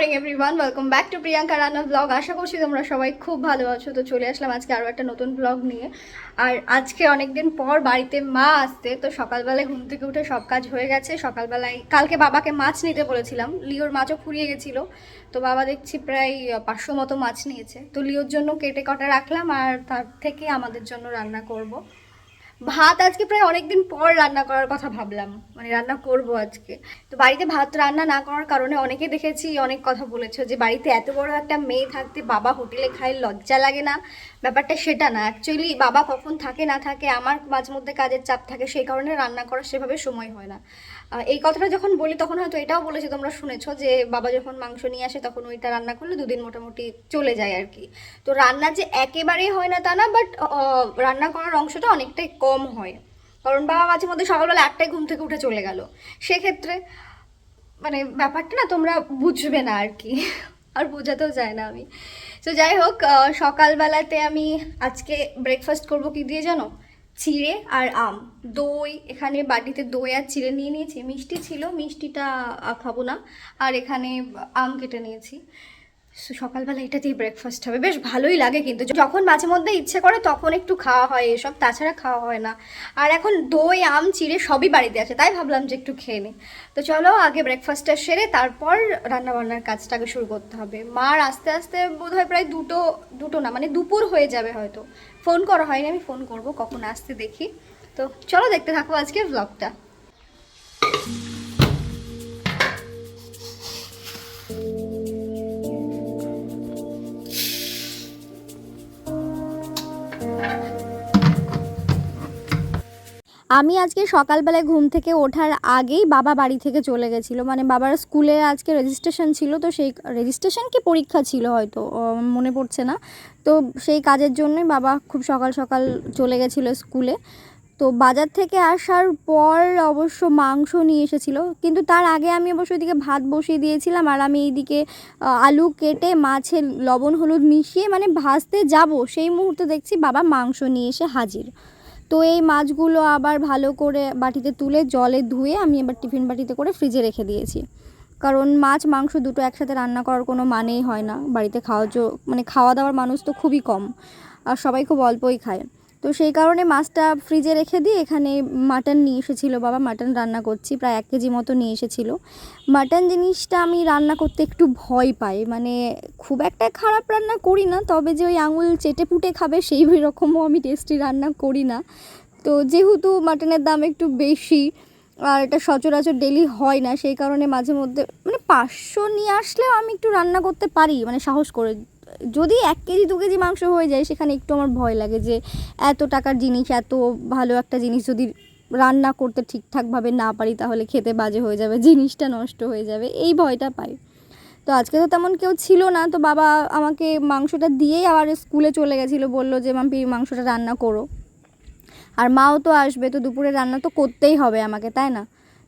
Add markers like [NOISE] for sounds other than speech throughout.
Morning everyone welcome back to Priyanka রান্না blog আশা করছি তোমরা সবাই খুব ভালো আছো। তো চলে আসলাম আজকে আরও একটা নতুন ব্লগ নিয়ে। আর আজকে অনেকদিন পর বাড়িতে মা আসতে তো সকালবেলায় ঘুম থেকে উঠে সব কাজ হয়ে গেছে। সকালবেলায় কালকে বাবাকে মাছ নিতে বলেছিলাম। লিওর মাছও ফুরিয়ে গেছিল। তো বাবা দেখছি প্রায় পাঁচশো মতো মাছ নিয়েছে। তো লিওর জন্য কেটে কটা রাখলাম আর তার থেকে আমাদের জন্য রান্না করব। ভাত আজকে প্রায় অনেকদিন পর রান্না করার কথা ভাবলাম। মানে রান্না করব আজকে। তো বাড়িতে ভাত রান্না না করার কারণে অনেকে দেখেছি অনেক কথা বলেছ যে বাড়িতে এত বড় একটা মেয়ে থাকতে বাবা হোটেলে খায় লজ্জা লাগে না। ব্যাপারটা সেটা না। অ্যাকচুয়ালি বাবা কখন থাকে না থাকে, আমার মাঝে মধ্যে কাজের চাপ থাকে, সেই কারণে রান্না করার সেভাবে সময় হয় না। এই কথাটা যখন বলি, তখন হয়তো এটাও বলেছে, তোমরা শুনেছো যে বাবা যখন মাংস নিয়ে আসে, তখন ওইটা রান্না করলে দুদিন মোটামুটি চলে যায় আর কি। তো রান্না যে একেবারেই হয় না তা না বাট রান্না করার অংশটা অনেকটাই কম হয়। কারণ বাবা মাঝে মধ্যে সকালবেলা একটাই ঘুম থেকে উঠে চলে গেল। সেক্ষেত্রে মানে ব্যাপারটা না তোমরা বুঝবে না আর কি। আর বোঝাতেও যায় না আমি। তো যাই হোক সকালবেলাতে আমি আজকে ব্রেকফাস্ট করব কি দিয়ে জানো? চিড়ে আর আম। দই, এখানে বাটিতে দই আর চিড়ে নিয়ে নিয়েছি। মিষ্টি ছিল, মিষ্টিটা খাব না। আর এখানে আম কেটে নিয়েছি। সকালবেলা এটা দিয়ে ব্রেকফাস্ট হবে। বেশ ভালোই লাগে কিন্তু। যখন মাঝে মধ্যে ইচ্ছে করে তখন একটু খাওয়া হয় এসব, তাছাড়া খাওয়া হয় না। আর এখন দই, আম, চিড়ে সবই বাড়িতে আছে, তাই ভাবলাম যে একটু খেয়ে নিই তো চলো আগে ব্রেকফাস্টটা সেরে তারপর রান্না বান্নার কাজটাকে শুরু করতে হবে। মার আস্তে আস্তে বোধ হয় প্রায় দুটো দুটো না মানে দুপুর হয়ে যাবে হয়তো। ফোন করা হয়নি, আমি ফোন করব, কখন আসতে দেখি। তো চলো দেখতে থাকো আজকের ব্লগটা আমি আজকে সকালবেলায় ঘুম থেকে ওঠার আগেই বাবা বাড়ি থেকে চলে গেছিল। মানে বাবার স্কুলে আজকে রেজিস্ট্রেশন ছিল, তো সেই রেজিস্ট্রেশন কি পরীক্ষা ছিল হয়তো মনে পড়ছে না। তো সেই কাজের জন্যই বাবা খুব সকাল সকাল চলে গেছিল স্কুলে। তো বাজার থেকে আসার পর অবশ্য মাংস নিয়ে এসেছিল, কিন্তু তার আগে আমি অবশ্য এদিকে ভাত বসিয়ে দিয়েছিলাম, আর আমি এইদিকে আলু কেটে মাছের লবণ, হলুদ মিশিয়ে মানে ভাজতে যাব, সেই মুহূর্তে দেখছি বাবা মাংস নিয়ে এসে হাজির। তো এই মাছগুলো আবার ভালো করে বাটিতে তুলে জলে ধুয়ে আমি এবার টিফিন বাটিতে করে ফ্রিজে রেখে দিয়েছি। কারণ মাছ, মাংস দুটো একসাথে রান্না করার কোনো মানেই হয় না। বাড়িতে খাওয়া মানে খাওয়া দাওয়ার মানুষ তো খুবই কম। আর সবাই খুব অল্পই খায়। তো সেই কারণে মাছটা ফ্রিজে রেখে দিয়ে এখানে মাটন নিয়ে এসেছিল, বাবা মাটন রান্না করছি, প্রায় এক কেজি মতো নিয়ে এসেছিল। মাটন জিনিসটা আমি রান্না করতে একটু ভয় পাই মানে খুব একটা খারাপ রান্না করি না, তবে যে ওই আঙুল চেটে পুটে খাবে সেই রকমও আমি টেস্টি রান্না করি না। তো যেহেতু মাটনের দাম একটু বেশি, আর এটা সচরাচর ডেলি হয় না, সেই কারণে মাঝে মধ্যে মানে পাঁচশো নিয়ে আসলেও আমি একটু রান্না করতে পারি মানে সাহস করে যদি এক কেজি, দু কেজি মাংস হয়ে যায়, সেখানে একটু আমার ভয় লাগে যে এত টাকার জিনিস, এত ভালো একটা জিনিস যদি রান্না করতে ঠিকঠাকভাবে না পারি, তাহলে খেতে বাজে হয়ে যাবে, জিনিসটা নষ্ট হয়ে যাবে, এই ভয়টা পাই। তো আজকে তো তেমন কেউ ছিল না, তো বাবা আমাকে মাংসটা দিয়েই আবার স্কুলে চলে গেছিল, বলল যে, মাম্পি, মাংসটা রান্না করো। আর মাও তো আসবে, তো দুপুরে রান্না তো করতেই হবে আমাকে, তাই না?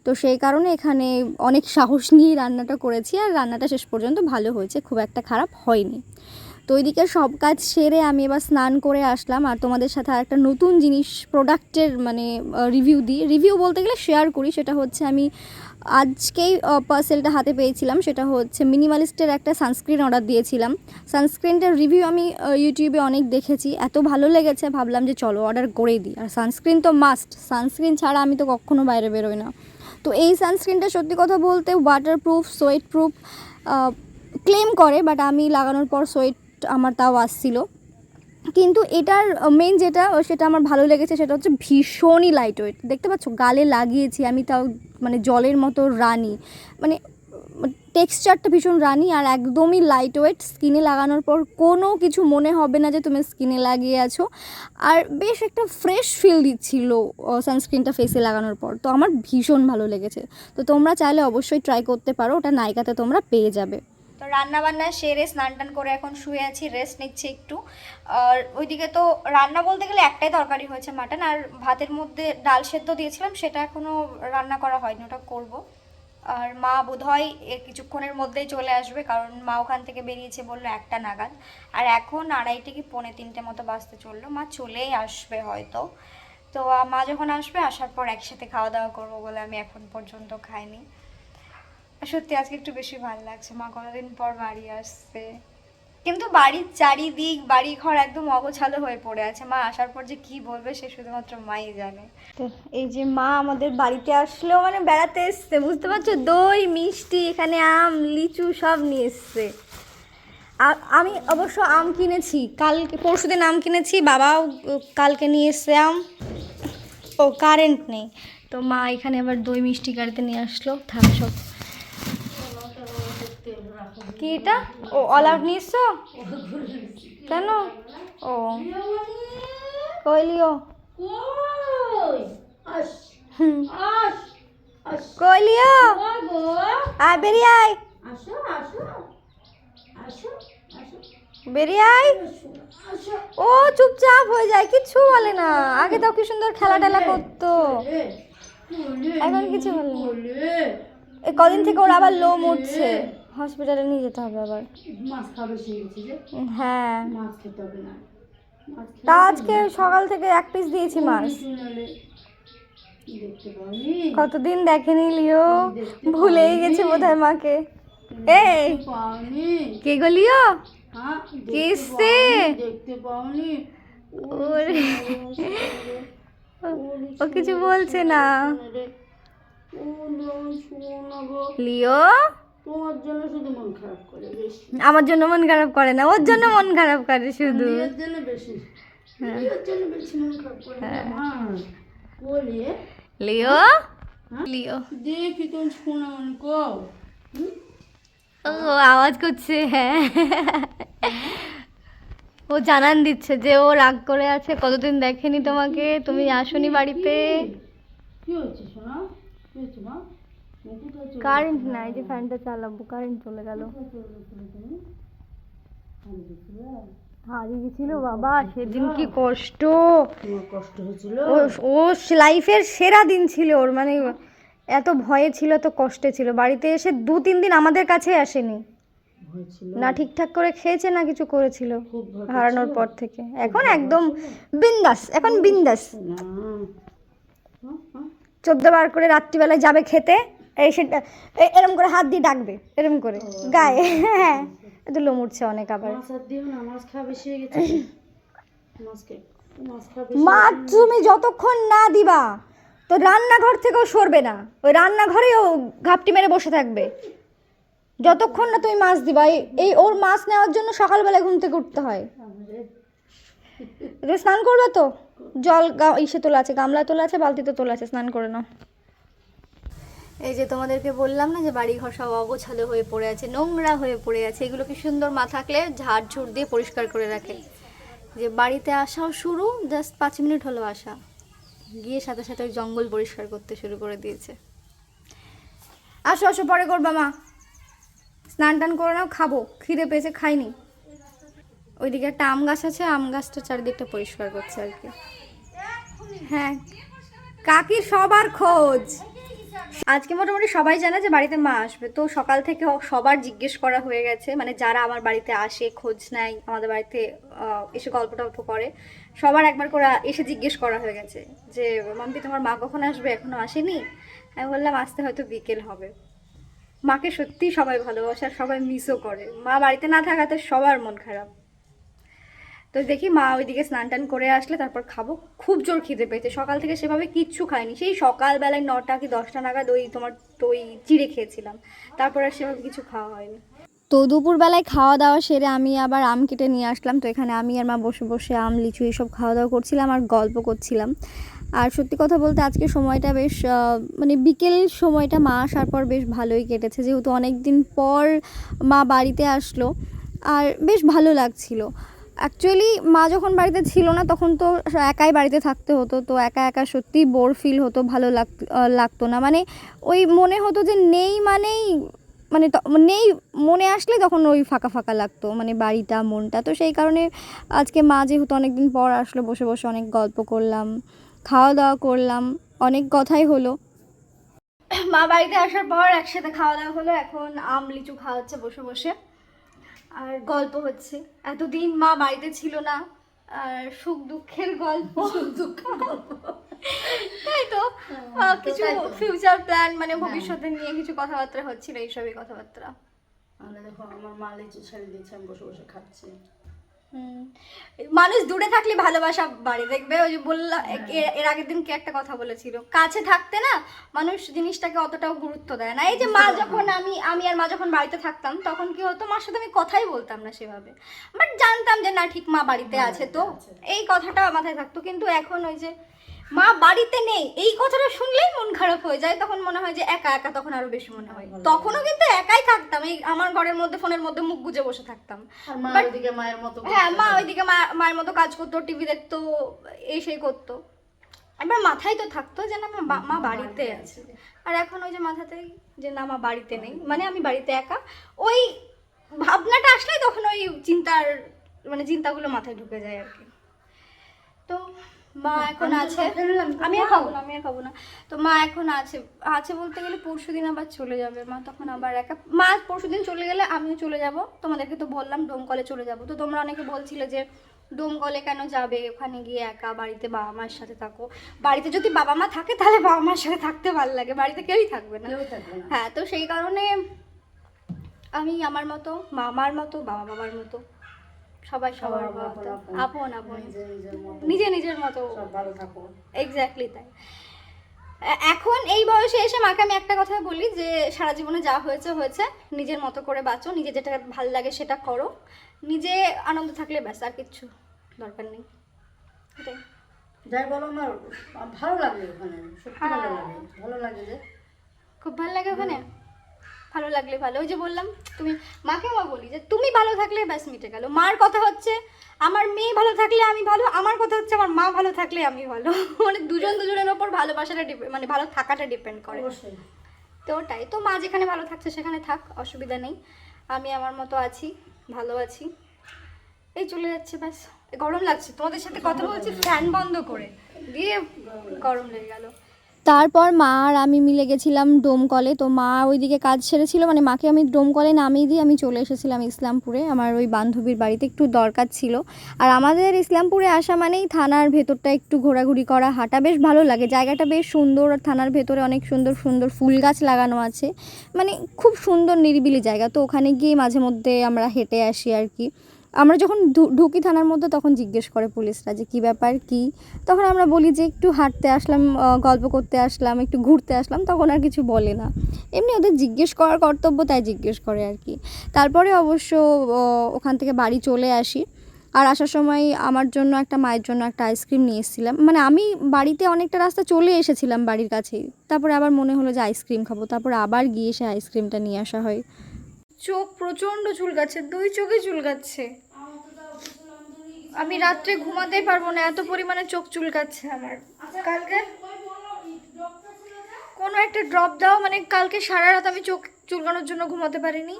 তো সেই কারণে এখানে অনেক সাহস নিয়েই রান্নাটা করেছি, আর রান্নাটা শেষ পর্যন্ত ভালো হয়েছে, খুব একটা খারাপ হয়নি। তো ওইদিকে সব কাজ সেরে আমি এবার স্নান করে আসলাম আর তোমাদের সাথে আরেকটা নতুন জিনিস প্রোডাক্টের মানে রিভিউ দিই। রিভিউ বলতে গেলে শেয়ার করি, সেটা হচ্ছে আমি আজকেই পার্সেলটা হাতে পেয়েছিলাম, সেটা হচ্ছে মিনিমালিস্টের একটা সানস্ক্রিন অর্ডার দিয়েছিলাম। সানস্ক্রিনটার রিভিউ আমি ইউটিউবে অনেক দেখেছি, এত ভালো লেগেছে, ভাবলাম যে চলো অর্ডার করেই দিই। আর সানস্ক্রিন তো মাস্ট সানস্ক্রিন ছাড়া আমি তো কখনো বাইরে বেরোই না। তো এই সানস্ক্রিনটা সত্যি কথা বলতে water proof sweat proof claim করে বাট আমি লাগানোর পর সোয়েট আমার তাও আসছিল। কিন্তু এটার মেন যেটা সেটা আমার ভালো লেগেছে, সেটা হচ্ছে ভীষণই লাইট ওয়েট দেখতে পাচ্ছ, গালে লাগিয়েছি, আমি তাও মানে জলের মতো রানি। মানে টেক্সচারটা ভীষণ রানি আর একদমই লাইট ওয়েট স্কিনে লাগানোর পর কোনো কিছু মনে হবে না যে তুমি স্কিনে লাগিয়ে আছো। আর বেশ একটা ফ্রেশ ফিল দিচ্ছিল সানস্ক্রিনটা ফেসে লাগানোর পর। তো আমার ভীষণ ভালো লেগেছে। তো তোমরা চাইলে অবশ্যই ট্রাই করতে পারো, ওটা নায়িকাতে তোমরা পেয়ে যাবে। তো রান্না বান্না সেরে স্নান টান করে এখন শুয়ে আছি রেস্ট নিচ্ছি একটু। আর ওইদিকে তো রান্না বলতে গেলে একটাই তরকারি হয়েছে মাটন, আর ভাতের মধ্যে ডাল সেদ্ধ দিয়েছিলাম, সেটা এখনও রান্না করা হয়নি, ওটা করব। আর মা বোধহয় কিছুক্ষণের মধ্যেই চলে আসবে, কারণ মা ওখান থেকে বেরিয়েছে বলল একটা নাগাদ। আর এখন আড়াইটে কি পৌনে তিনটে মতো বাজতে চলল, মা চলেই আসবে হয়তো। তো মা যখন আসবে, আসার পর একসাথে খাওয়া দাওয়া করব বলে আমি এখন পর্যন্ত খাইনি। সত্যি আজকে একটু বেশি ভালো লাগছে। মা কতদিন পর বাড়ি আসছে। কিন্তু বাড়ির চারিদিক বাড়ি ঘর একদম অগোছালো হয়ে পড়ে আছে। মা আসার পর যে কি বলবে সে শুধুমাত্র মাই জানে। এই যে মা আমাদের বাড়িতে আসলো মানে বেড়াতে এসছে, বুঝতে পারছ? দই, মিষ্টি, এখানে আম, লিচু সব নিয়ে এসছে। আমি অবশ্য আম কিনেছি। কালকে পরশুদিন আম কিনেছি, বাবাও কালকে নিয়ে এসছে আম। ও, কারেন্ট নেই। তো মা এখানে আবার দই, মিষ্টি গাড়িতে নিয়ে আসলো। থাক, সব কি এটা ও অল আউট নিয়ে এসছো কেন? ও। কইলিও। কইলিও। আয়, বেরিয়ে আয়। বেরিয়ে আয়। ও, চুপচাপ হয়ে যায়, কিচ্ছু বলে না। আগে তো কি সুন্দর খেলা টেলা করতো। এখন কিছু বলে না। কদিন থেকে ওর আবার লোম উঠছে। হসপিটালে নিয়ে যেতে হবে আবার। মাছ খাবে যে? হ্যাঁ। মাছ খেতে হবে না। তা আজকে সকাল থেকে এক পিস দিয়েছি মাছ। কতদিন দেখেনি লিও? ভুলেই গেছে বোধহয় মাকে। এই! কে গলিও হ্যাঁ কিসে? ও কিছু বলছে না। গো। লিও? তোমার জন্য শুধু মন খারাপ করে বেশি। আমার জন্য মন খারাপ করে না ওর জন্য মন খারাপ করে শুধু। বিয়ের জন্য বেশি। বিয়ের জন্য বেশি মন খারাপ করে বলে লিও? লিও। দেখি তুমি শোনা মনে কো ও আওয়াজ করছে হ্যাঁ। ও জানান দিচ্ছে যে ও রাগ করে আছে কতদিন দেখেনি তোমাকে? তুমি আসনি বাড়িতে। কি হয়েছে শোনা কি হয়েছে মা? কারেন্ট নাই যে ফ্যানটা চালাবো কারেন্ট চলে গেল। হারিয়ে গেছিল বাবা সেদিন কি কষ্ট। কষ্ট হয়েছিল ও লাইফের সেরা দিন ছিল ওর মানে এত ভয়ে ছিল এত কষ্টে ছিল। বাড়িতে এসে দু তিন দিন আমাদের কাছে আসেনি। না ঠিকঠাক করে খেয়েছে না কিছু করেছিল হারানোর পর থেকে। এখন একদম বিন্দাস এখন বিন্দাস। চোদ্দ বার করে রাত্রিবেলায় যাবে খেতে। এসে এ- এরম করে হাত দিয়ে ডাকবে এরম করে গায়ে হ্যাঁ। এত লোম উঠছে অনেক আবার। মাছ তুমি যতক্ষণ না দিবা তো রান্নাঘর থেকেও সরবে না। ওই রান্নাঘরেও ঘাপটি মেরে বসে থাকবে। যতক্ষণ না তুমি মাছ দিবা এই- এই ওর মাছ নেওয়ার জন্য সকালবেলায় ঘুম থেকে উঠতে হয়। স্নান করবে তো? জল ইসে তোলা আছে গামলা তোলা আছে বালতিতে তোলা আছে স্নান করে নাও। এই যে তোমাদেরকে বললাম না যে বাড়ি ঘর সব অগোছালো হয়ে পড়ে আছে, নোংরা হয়ে পড়ে আছে এগুলো কি সুন্দর মা থাকলে ঝাড় ঝুড় দিয়ে পরিষ্কার করে রাখে। যে বাড়িতে আসাও শুরু জাস্ট পাঁচ মিনিট হলো আসা। গিয়ে সাথে সাথে ওই জঙ্গল পরিষ্কার করতে শুরু করে দিয়েছে। আসো আসো, পরে করবা মা। স্নান টান করে নাও, খাব। খিদে পেয়েছে, খাইনি। ওইদিকে একটা আম গাছ আছে, আম গাছটা চারিদিকটা পরিষ্কার করছে আর কি। হ্যাঁ কাকির সবার খোঁজ। আজকে মোটামুটি সবাই জানে যে বাড়িতে মা আসবে, তো সকাল থেকে সবার জিজ্ঞেস করা হয়ে গেছে মানে যারা আমার বাড়িতে আসে, খোঁজ নেয়, আমাদের বাড়িতে এসে গল্প টল্প করে, সবার একবার করে এসে জিজ্ঞেস করা হয়ে গেছে যে, মাম্পি, তোমার মা কখন আসবে? এখনও আসেনি? আমি বললাম, আসতে হয়তো বিকেল হবে। মাকে সত্যি সবাই ভালোবাসে আর সবাই মিসও করে। মা বাড়িতে না থাকাতে সবার মন খারাপ। তো দেখি মা ওইদিকে স্নান টান করে আসলে তারপর খাব। খুব জোর খিদে পেয়েছে। সকাল থেকে সেভাবে কিচ্ছু খাইনি। সেই সকালবেলায় নটা কি দশটা নাগাদ ওই তোমার দই চিড়ে খেয়েছিলাম। তারপর আর সেভাবে কিছু খাওয়া হয়নি। তো দুপুরবেলায় খাওয়া দাওয়া সেরে আমি আবার আম কেটে নিয়ে আসলাম। তো এখানে আমি আর মা বসে বসে আম, লিচু এইসব খাওয়া দাওয়া করছিলাম আর গল্প করছিলাম। আর সত্যি কথা বলতে আজকে সময়টা বেশ মানে বিকেল সময়টা মা আসার পর বেশ ভালোই কেটেছে। যেহেতু অনেক দিন পর মা বাড়িতে আসলো, আর বেশ ভালো লাগছিল। অ্যাকচুয়ালি মা যখন বাড়িতে ছিল না, তখন তো একাই বাড়িতে থাকতে হতো, তো একা একা সত্যিই বোর ফিল হতো, ভালো লাগ লাগতো না। মানে ওই মনে হতো যে নেই মানেই মানে নেই মনে আসলে তখন ওই ফাঁকা ফাঁকা লাগতো মানে বাড়িটা, মনটা। তো সেই কারণে আজকে মা যেহেতু অনেকদিন পর আসলো, বসে বসে অনেক গল্প করলাম খাওয়া দাওয়া করলাম, অনেক কথাই হলো। মা বাড়িতে আসার পর একসাথে খাওয়া দাওয়া হলো, এখন আম লিচু খাওয়া হচ্ছে বসে বসে। আর গল্প হচ্ছে। এতদিন মা বাড়িতে ছিল না আর সুখ দুঃখের গল্প। দুঃখের গল্প। তাই তো। কিছু ফিউচার প্ল্যান মানে ভবিষ্যতে নিয়ে কিছু কথাবার্তা হচ্ছিল এইসবই কথাবার্তা। আমার মা লিচু ছেড়ে দিয়েছে আমি বসে বসে খাচ্ছি। মানুষ দূরে থাকলে ভালোবাসা বাড়ে। দেখবে ওই যে বললাম এর- এর আগের দিনকে একটা কথা বলেছিল? কাছে থাকতে না মানুষ জিনিসটাকে অতটাও গুরুত্ব দেয় না। এই যে মা যখন আমি আমি আর মা যখন বাড়িতে থাকতাম তখন কি হতো? মার সাথে আমি কথাই বলতাম না সেভাবে। বাট জানতাম যে না ঠিক মা বাড়িতে আছে তো। এই কথাটা মাথায় থাকতো। কিন্তু এখন ওই যে মা বাড়িতে নেই। এই কথাটা শুনলেই মন খারাপ হয়ে যায়। তখন মনে হয় যে একা একা তখন আরও বেশি মনে হয়। তখনও কিন্তু একাই থাকতাম। এই আমার ঘরের মধ্যে ফোনের মধ্যে মুখ গুজে বসে থাকতাম। মায়ের মতো হ্যাঁ মা ওইদিকে মায়ের মতো কাজ করতো টিভি দেখতো এই সেই করতো। এবার মাথায় তো থাকতো যে না মা মা বাড়িতে আছে। আর এখন ওই যে মাথাতেই যে না মা বাড়িতে নেই। মানে আমি বাড়িতে একা। ওই ভাবনাটা আসলেই তখন ওই চিন্তার মানে চিন্তাগুলো মাথায় ঢুকে যায় আর কি। তো মা এখন আছে। আমি আর খাব না আমি আর খাব না। তো মা এখন আছে। আছে বলতে গেলে পরশু দিন আবার চলে যাবে। মা তখন আবার একা। মা পরশু দিন চলে গেলে আমিও চলে যাব। তোমাদেরকে তো বললাম ডোমকলে চলে যাব। তো তোমরা অনেকে বলছিলে যে ডোমকলে কেন যাবে? ওখানে গিয়ে একা বাড়িতে বাবা মার সাথে থাকো। বাড়িতে যদি বাবা মা থাকে তাহলে বাবা মার সাথে থাকতে ভালো লাগে। বাড়িতে কেউই থাকবে না। থাকবে না। হ্যাঁ তো সেই কারণে আমি আমার মতো মামার মতো বাবা বাবার মতো সবাই সবার মতো। আপন আপন। নিজে নিজের মতো। ভালো থাকো। এক্স্যাক্টলি তাই। এখন এই বয়সে এসে মাকে আমি একটা কথা বলি যে সারা জীবনে যা হয়েছে হয়েছে। নিজের মতো করে বাঁচো। নিজে যেটা ভালো লাগে সেটা করো। নিজে আনন্দ থাকলে ব্যাস আর কিচ্ছু দরকার নেই। এটাই। যাই বলো আমার ভালো লাগে ওখানে। ভালো হ্যাঁ। লাগে। ভালো লাগে যে। খুব ভালো লাগে ওখানে? ভালো লাগলে ভালো। ওই যে বললাম তুমি মাকে মা বলি যে তুমি ভালো থাকলে ব্যাস মিটে গেল। মার কথা হচ্ছে আমার মেয়ে ভালো থাকলে আমি ভালো আমার কথা হচ্ছে আমার মা ভালো থাকলে আমি ভালো। [LAUGHS] মানে দুজন দুজনের ওপর ভালোবাসাটা ডিপেন্ড মানে ভালো থাকাটা ডিপেন্ড করে। তো ওটাই। তো মা যেখানে ভালো থাকছে সেখানে থাক অসুবিধা নেই। আমি আমার মতো আছি ভালো আছি। এই চলে যাচ্ছে ব্যাস। গরম লাগছে। তোমাদের সাথে কথা বলছি ফ্যান বন্ধ করে। দিয়ে গরম লেগে গেল। তারপর মা আর আমি মিলে গেছিলাম ডোমকলে তো মা ওইদিকে কাজ সেরেছিল মানে মাকে আমি ডোমকলে নামিয়ে দিয়ে আমি চলে এসেছিলাম ইসলামপুরে। আমার ওই বান্ধবীর বাড়িতে একটু দরকার ছিল। আর আমাদের ইসলামপুরে আসা মানেই থানার ভেতরটা একটু ঘোরাঘুরি করা, হাঁটা বেশ ভালো লাগে। জায়গাটা বেশ সুন্দর আর থানার ভেতরে অনেক সুন্দর সুন্দর ফুল গাছ লাগানো আছে। মানে খুব সুন্দর নিরিবিলি জায়গা। তো ওখানে গিয়ে মাঝে মধ্যে আমরা হেঁটে আসি আর কি। আমরা যখন ঢুকি থানার মধ্যে তখন জিজ্ঞেস করে পুলিশরা যে কী ব্যাপার, কি? তখন আমরা বলি যে একটু হাঁটতে আসলাম গল্প করতে আসলাম, একটু ঘুরতে আসলাম, তখন আর কিছু বলে না। এমনি ওদের জিজ্ঞেস করার কর্তব্য তাই জিজ্ঞেস করে আর কি। তারপরে অবশ্য ওখান থেকে বাড়ি চলে আসি। আর আসার সময় আমার জন্য একটা, মায়ের জন্য একটা আইসক্রিম নিয়ে এসেছিলাম। মানে আমি বাড়িতে অনেকটা রাস্তা চলে এসেছিলাম বাড়ির কাছেই। তারপরে আবার মনে হলো যে আইসক্রিম খাব। তারপরে আবার গিয়ে সে আইসক্রিমটা নিয়ে আসা হয়। চোখ প্রচণ্ড চুলকাচ্ছে দুই চোখে চুলকাচ্ছে আমি রাত্রে ঘুমাতেই পারব না, এত পরিমাণে চোখ চুলকাচ্ছে আমার। কালকে কোনো একটা ড্রপ দাও মানে কালকে সারা রাত আমি চোখ চুলকানোর জন্য ঘুমাতে পারিনি।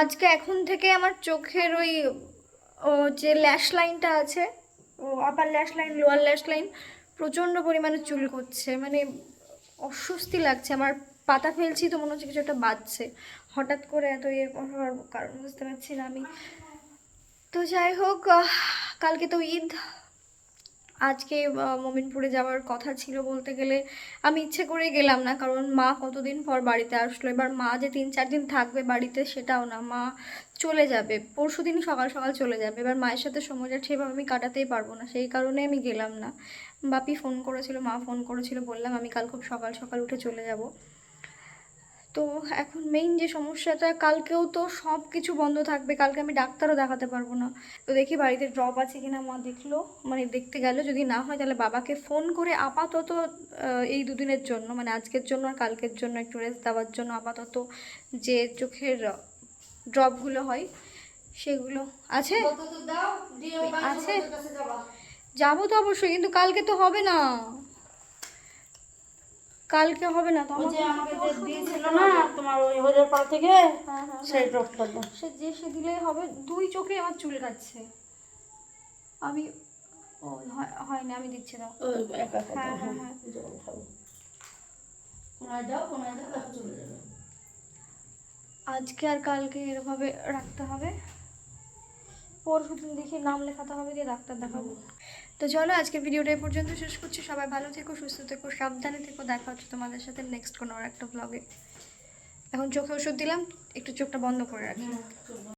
আজকে এখন থেকে আমার চোখের ওই, ও যে ল্যাশ লাইনটা আছে, ও upper lash line lower lash line প্রচণ্ড পরিমাণে চুল করছে মানে অস্বস্তি লাগছে। আমার পাতা ফেলছি তো মনে হচ্ছে কিছু একটা বাজছে। হঠাৎ করে এত ইয়ে করার কারণ বুঝতে পারছি না আমি। তো যাই হোক কালকে তো ঈদ। আজকে মমিনপুরে যাওয়ার কথা ছিল বলতে গেলে আমি ইচ্ছে করে গেলাম না, কারণ মা কতদিন পর বাড়িতে আসলো? এবার মা যে তিন চার দিন থাকবে বাড়িতে সেটাও না, মা চলে যাবে, পরশু দিন সকাল সকাল চলে যাবে। এবার মায়ের সাথে সময়টা সেভাবে আমি কাটাতেই পারব না, সেই কারণে আমি গেলাম না। বাপি ফোন করেছিল, মা ফোন করেছিল, বললাম আমি কাল খুব সকাল সকাল উঠে চলে যাব। তো এখন মেইন যে সমস্যাটা কালকেও তো সব কিছু বন্ধ থাকবে। কালকে আমি ডাক্তারও দেখাতে পারব না। তো দেখি বাড়িতে ড্রপ আছে কিনা মা দেখল। মানে দেখতে গেল যদি না হয় তাহলে বাবাকে ফোন করে আপাতত এই দুদিনের জন্য মানে আজকের জন্য আর কালকের জন্য একটু রেস্ট দেওয়ার জন্য আপাতত যে চোখের ড্রপগুলো হয় সেগুলো আছে? আছে? যাব তো অবশ্যই কিন্তু কালকে তো হবে না। কালকে হবে না তো ওই যে আমাকে যে দিয়েছিল না তোমার ওই হরিয়ার পাড়া থেকে হ্যাঁ হ্যাঁ সেই ড্রপটা সে যে সে দিলে হবে দুই চোখে আমার চুল কাটছে। আমি ও হয়- হয়নি আমি দিচ্ছি দাও হ্যাঁ, হ্যাঁ, হ্যাঁ আজকে আর কালকে এরভাবে রাখতে হবে। পরশু দিন দেখি নাম লেখাতে হবে দিয়ে ডাক্তার দেখাবো। তো চলো, আজকের ভিডিওটা এই পর্যন্ত শেষ করছি। সবাই ভালো থেকো, সুস্থ থেকো, সাবধানে থেকো। দেখা হচ্ছে তোমাদের সাথে নেক্সট কোনো আর একটা ব্লগে এখন চোখে ওষুধ দিলাম, একটু চোখটা বন্ধ করে রাখি।